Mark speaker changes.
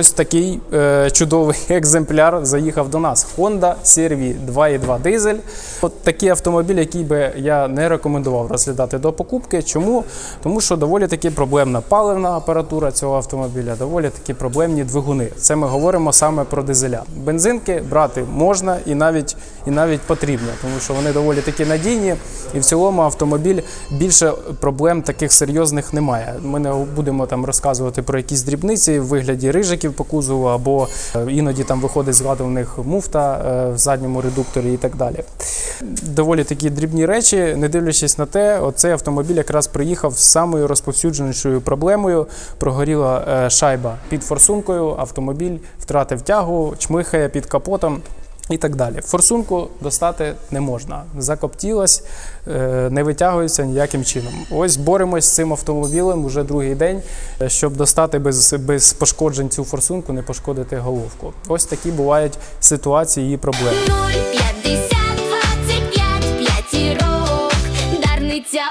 Speaker 1: Ось такий е, чудовий екземпляр заїхав до нас. Honda CR-V 2.2 дизель. От такий автомобіль, який би я не рекомендував розглядати до покупки. Чому? Тому що доволі таки проблемна паливна апаратура цього автомобіля, доволі таки проблемні двигуни. Це ми говоримо саме про дизеля. Бензинки брати можна і навіть, і навіть потрібно, тому що вони доволі таки надійні. І в цілому автомобіль більше проблем таких серйозних немає. Ми не будемо там розказувати про якісь дрібниці в вигляді рижиків по кузову, або е, іноді там виходить з ладу в них муфта е, в задньому редукторі і так далі. Доволі такі дрібні речі, не дивлячись на те, оцей автомобіль якраз приїхав з самою розповсюдженішою проблемою. Прогоріла е, шайба під форсункою, автомобіль втратив тягу, чмихає під капотом. І так далі. Форсунку достати не можна. Закоптілась, е, не витягується ніяким чином. Ось боремось з цим автомобілем уже другий день, е, щоб достати без, без пошкоджень цю форсунку, не пошкодити головку. Ось такі бувають ситуації і проблеми.
Speaker 2: 050 25 п'ятірок, дарниця